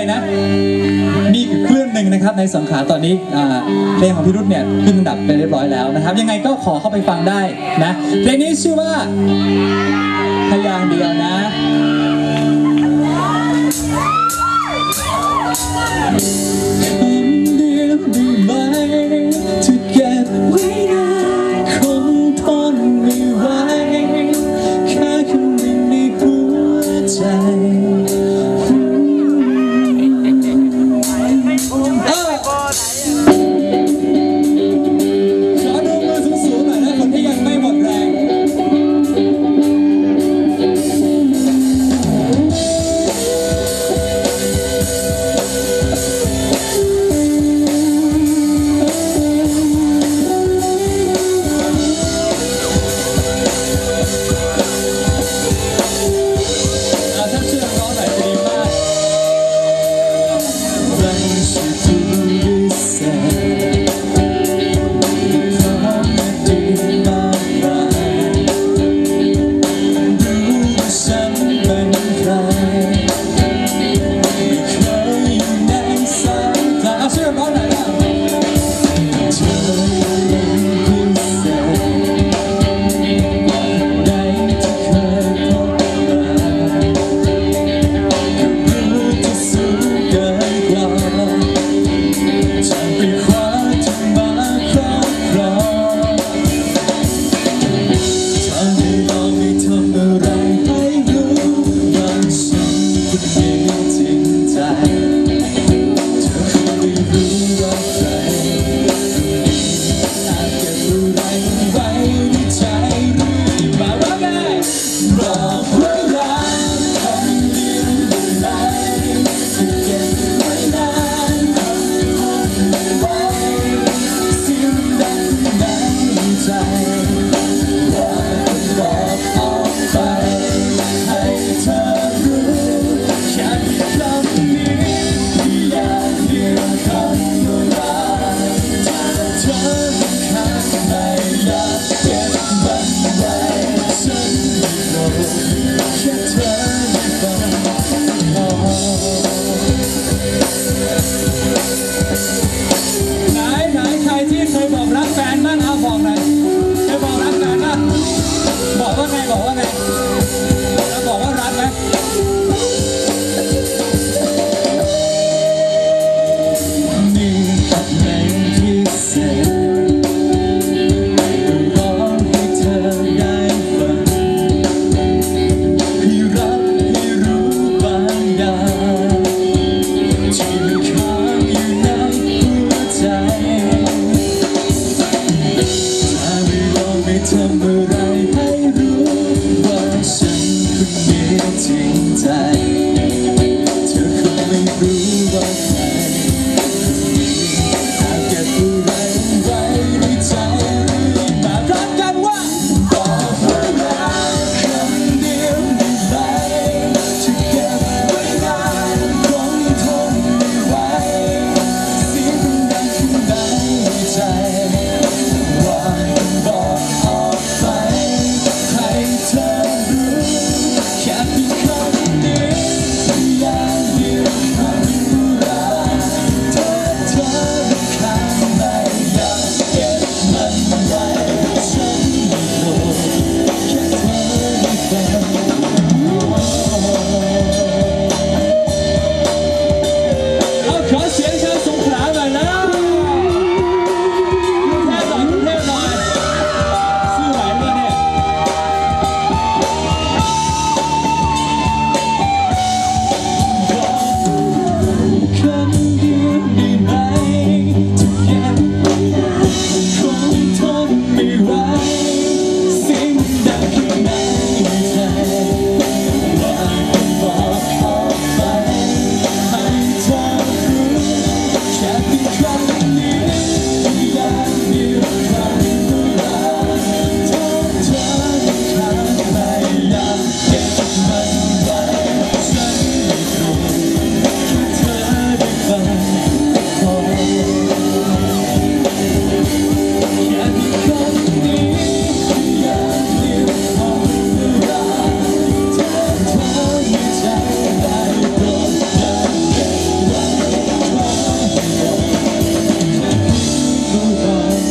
ไรนะ มีอีกเครื่องหนึ่งนะครับในสังขาตอนนี้เพลงของพี่รุ่นเนี่ยขึ้นอันดับไปเรียบร้อยแล้วนะครับ ยังไงก็ขอเข้าไปฟังได้นะเพลงนี้ชื่อว่าพยางเดียวนะ September goodbye.